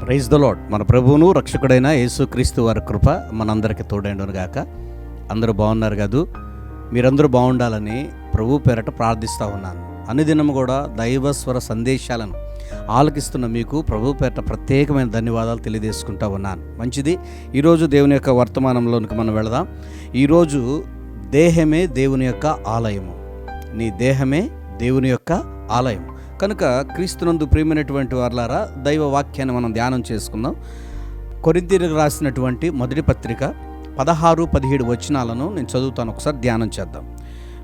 Praise the lord మన ప్రభువును రక్షకుడైన యేసుక్రీస్తు వారి కృప మనందరికీ తోడైండును గాక. అందరూ బాగున్నారు కాదు? మీరందరూ బాగుండాలని ప్రభు పేరట ప్రార్థిస్తూ ఉన్నాను. అనుదినం కూడా దైవస్వర సందేశాలను ఆలకిస్తున్న మీకు ప్రభు పేరట ప్రత్యేకమైన ధన్యవాదాలు తెలియజేసుకుంటా ఉన్నాను. మంచిది. ఈరోజు దేవుని యొక్క వర్తమానంలోనికి మనం వెళదాం. ఈరోజు దేహమే దేవుని యొక్క ఆలయము. నీ దేహమే దేవుని యొక్క ఆలయం కనుక క్రీస్తునందు ప్రియమైనటువంటి వారులారా దైవ వాక్యాన్ని మనం ధ్యానం చేసుకుందాం. కొరింతీలకు రాసినటువంటి మొదటి పత్రిక పదహారు పదిహేడు వచనాలను నేను చదువుతాను ఒకసారి ధ్యానం చేద్దాం.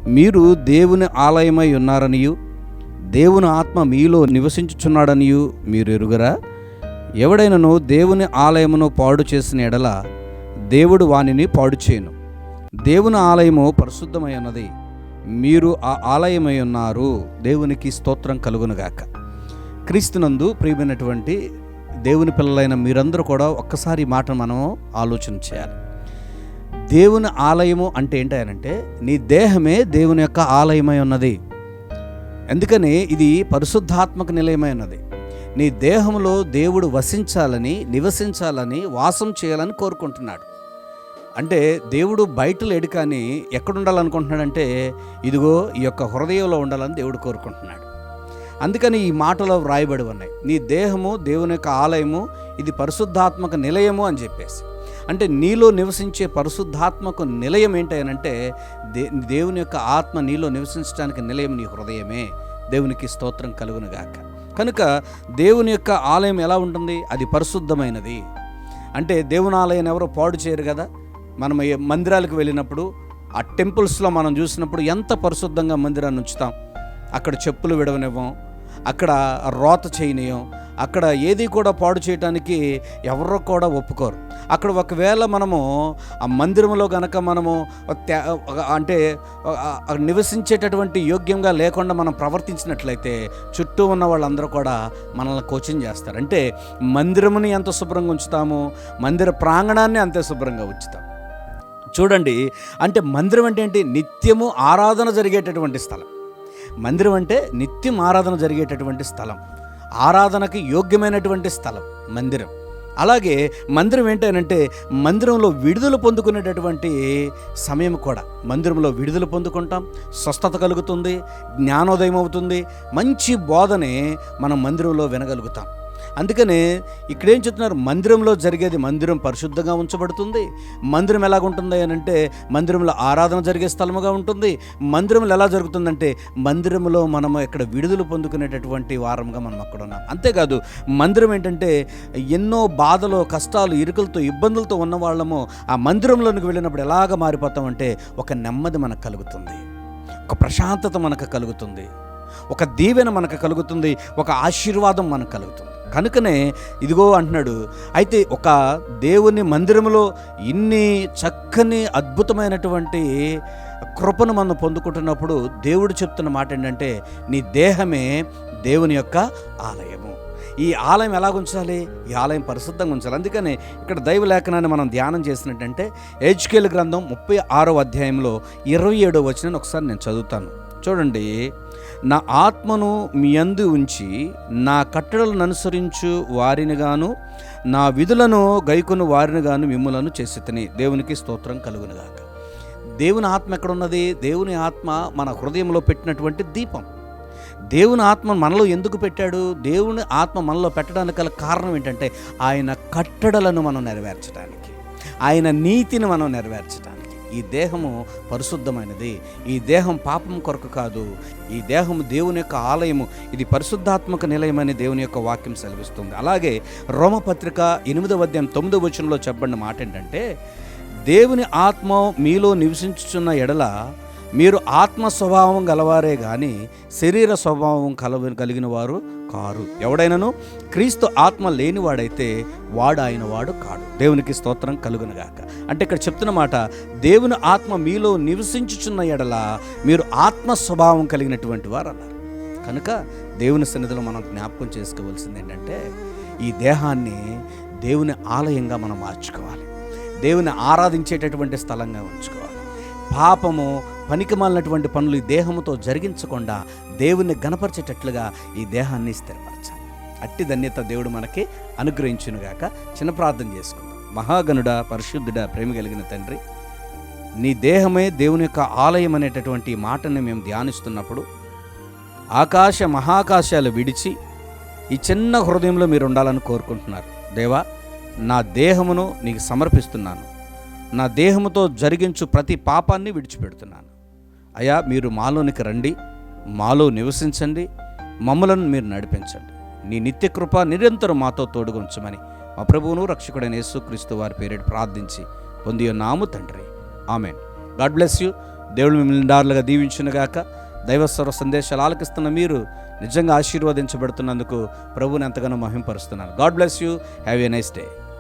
మీరు దేవుని ఆలయమై ఉన్నారనియు దేవుని ఆత్మ మీలో నివసించుచున్నాడనియు మీరు ఎరుగరా? ఎవడైనను దేవుని ఆలయమును పాడు చేసిన ఎడల దేవుడు వానిని పాడు చేయను. దేవుని ఆలయము పరిశుద్ధమై ఉన్నది. మీరు ఆ ఆలయమై ఉన్నారు. దేవునికి స్తోత్రం కలుగునుగాక. క్రీస్తునందు ప్రియమైనటువంటి దేవుని పిల్లలైన మీరందరూ కూడా ఒక్కసారి మాట మనం ఆలోచన చేయాలి. దేవుని ఆలయము అంటే ఏంటంటే నీ దేహమే దేవుని యొక్క ఆలయమై ఉన్నది. ఎందుకని? ఇది పరిశుద్ధాత్మక నిలయమై ఉన్నది. నీ దేహంలో దేవుడు వసించాలని నివసించాలని వాసం చేయాలని కోరుకుంటున్నాడు. అంటే దేవుడు బయట లేడు కానీ ఎక్కడుండాలనుకుంటున్నాడంటే ఇదిగో ఈ యొక్క హృదయంలో ఉండాలని దేవుడు కోరుకుంటున్నాడు. అందుకని ఈ మాటలో వ్రాయబడి ఉన్నాయి. నీ దేహము దేవుని యొక్క ఆలయము ఇది పరిశుద్ధాత్మక నిలయము అని చెప్పేసి. అంటే నీలో నివసించే పరిశుద్ధాత్మక నిలయం ఏంటంటే దే దేవుని యొక్క ఆత్మ నీలో నివసించడానికి నిలయం నీ హృదయమే. దేవునికి స్తోత్రం కలుగునుగాక. కనుక దేవుని యొక్క ఆలయం ఎలా ఉంటుంది? అది పరిశుద్ధమైనది. అంటే దేవుని ఆలయం ఎవరో పాడు చేయరు కదా? మనం ఏ మందిరాలకు వెళ్ళినప్పుడు ఆ టెంపుల్స్లో మనం చూసినప్పుడు ఎంత పరిశుద్ధంగా మందిరాన్ని ఉంచుతాం. అక్కడ చెప్పులు విడవనివ్వం అక్కడ రోత చేయనియం అక్కడ ఏది కూడా పాడు చేయడానికి ఎవరు కూడా ఒప్పుకోరు. అక్కడ ఒకవేళ మనము ఆ మందిరంలో గనక మనము అంటే నివసించేటటువంటి యోగ్యంగా లేకుండా మనం ప్రవర్తించినట్లయితే చుట్టూ ఉన్న వాళ్ళందరూ కూడా మనల్ని కోచింగ్ చేస్తారు. అంటే మందిరముని ఎంత శుభ్రంగా ఉంచుతాము మందిర ప్రాంగణాన్ని అంతే శుభ్రంగా ఉంచుతాం. చూడండి అంటే మందిరం అంటే ఏంటి? నిత్యము ఆరాధన జరిగేటటువంటి స్థలం. మందిరం అంటే నిత్యం ఆరాధన జరిగేటటువంటి స్థలం. ఆరాధనకి యోగ్యమైనటువంటి స్థలం మందిరం. అలాగే మందిరం ఏంటంటే మందిరంలో విడుదల పొందుకునేటటువంటి సమయం కూడా. మందిరంలో విడుదల పొందుకుంటాం స్వస్థత కలుగుతుంది జ్ఞానోదయం అవుతుంది మంచి బోధనే మనం మందిరంలో వినగలుగుతాం. అందుకనే ఇక్కడేం చెప్తున్నారు? మందిరంలో జరిగేది మందిరం పరిశుద్ధంగా ఉంచబడుతుంది. మందిరం ఎలాగుంటుంది అని అంటే మందిరంలో ఆరాధన జరిగే స్థలముగా ఉంటుంది. మందిరంలో ఎలా జరుగుతుందంటే మందిరంలో మనం ఇక్కడ విడుదల పొందుకునేటటువంటి వారంగా మనం అక్కడ ఉన్నాం. అంతేకాదు మందిరం ఏంటంటే ఎన్నో బాధలు కష్టాలు ఇరుకులతో ఇబ్బందులతో ఉన్న వాళ్ళము ఆ మందిరంలోనికి వెళ్ళినప్పుడు ఎలాగ మారిపోతామంటే ఒక నెమ్మది మనకు కలుగుతుంది. ఒక ప్రశాంతత మనకు కలుగుతుంది. ఒక దీవెన మనకు కలుగుతుంది. ఒక ఆశీర్వాదం మనకు కలుగుతుంది. కనుకనే ఇదిగో అంటున్నాడు అయితే ఒక దేవుని మందిరంలో ఇన్ని చక్కని అద్భుతమైనటువంటి కృపను మనం పొందుకుంటున్నప్పుడు దేవుడు చెప్తున్న మాట ఏంటంటే నీ దేహమే దేవుని యొక్క ఆలయము. ఈ ఆలయం ఎలా ఉంచాలి? ఈ ఆలయం పరిశుద్ధంగా ఉంచాలి. అందుకనే ఇక్కడ దైవ లేఖనాన్ని మనం ధ్యానం చేసినట్టంటే హెచ్కేల్ గ్రంథం ముప్పై ఆరో అధ్యాయంలో ఇరవై ఏడో వచ్చిన ఒకసారి నేను చదువుతాను. చూడండి నా ఆత్మను మీ అందు ఉంచి నా కట్టడలను అనుసరించు వారిని గాను నా విధులను గైకును వారిని గాను మిమ్ములను చేసి దేవునికి స్తోత్రం కలుగునుగాక. దేవుని ఆత్మ ఎక్కడున్నది? దేవుని ఆత్మ మన హృదయంలో పెట్టినటువంటి దీపం. దేవుని ఆత్మ మనలో ఎందుకు పెట్టాడు? దేవుని ఆత్మ మనలో పెట్టడానికి గల కారణం ఏంటంటే ఆయన కట్టడలను మనం నెరవేర్చడానికి ఆయన నీతిని మనం నెరవేర్చడానికి ఈ దేహము పరిశుద్ధమైనది. ఈ దేహం పాపం కొరకు కాదు. ఈ దేహము దేవుని యొక్క ఆలయము. ఇది పరిశుద్ధాత్మక నిలయమని దేవుని యొక్క వాక్యం సెలవిస్తుంది. అలాగే రోమపత్రిక ఎనిమిదవ అధ్యాయం తొమ్మిదవ వచనంలో చెప్పండి మాట ఏంటంటే దేవుని ఆత్మ మీలో నివసించుచున్న ఎడల మీరు ఆత్మ స్వభావం గలవారే కానీ శరీర స్వభావం కలవ కలిగిన వారు కారు. ఎవడైనను? క్రీస్తు ఆత్మ లేనివాడైతే వాడు ఆయన వాడు కాడు. దేవునికి స్తోత్రం కలుగునగాక. అంటే ఇక్కడ చెప్తున్న మాట దేవుని ఆత్మ మీలో నివసించుచున్న ఎడల మీరు ఆత్మ స్వభావం కలిగినటువంటి వారు అన్నారు కనుక దేవుని సన్నిధిలో మనం జ్ఞాపకం చేసుకోవాల్సింది ఏంటంటే ఈ దేహాన్ని దేవుని ఆలయంగా మనం మార్చుకోవాలి. దేవుని ఆరాధించేటటువంటి స్థలంగా ఉంచుకోవాలి. పాపము పనికిమాలినటువంటి పనులు ఈ దేహముతో జరిగించకుండా దేవుణ్ణి గనపరిచేటట్లుగా ఈ దేహాన్ని స్థిరపరచాలి. అట్టి ధన్యత దేవుడు మనకి అనుగ్రహించునుగాక. చిన్న ప్రార్థన చేసుకుందాం. మహాగణుడ పరిశుద్ధుడ ప్రేమ కలిగిన తండ్రి నీ దేహమే దేవుని యొక్క ఆలయం అనేటటువంటి మాటని మేము ధ్యానిస్తున్నప్పుడు ఆకాశ మహాకాశాలు విడిచి ఈ చిన్న హృదయంలో మీరు ఉండాలని కోరుకుంటున్నారు. దేవా నా దేహమును నీకు సమర్పిస్తున్నాను. నా దేహముతో జరిగించు ప్రతి పాపాన్ని విడిచిపెడుతున్నాను. అయా మీరు మాలోనికి రండి మాలో నివసించండి మమ్మలను మీరు నడిపించండి. నీ నిత్య కృప నిరంతరం మాతో తోడుగుంచమని మా ప్రభువును రక్షకుడైన యేసుక్రీస్తు వారి పేరేడు ప్రార్థించి పొంది నాము తండ్రి. ఆమెన్. God bless you. దేవుడు మిమ్మల్ని దారులుగా దీవించునుగాక దైవస్వర సందేశాలు ఆలకిస్తున్న మీరు నిజంగా ఆశీర్వదించబడుతున్నందుకు ప్రభువుని ఎంతగానో మహింపరుస్తున్నాను God bless you. Have a nice day.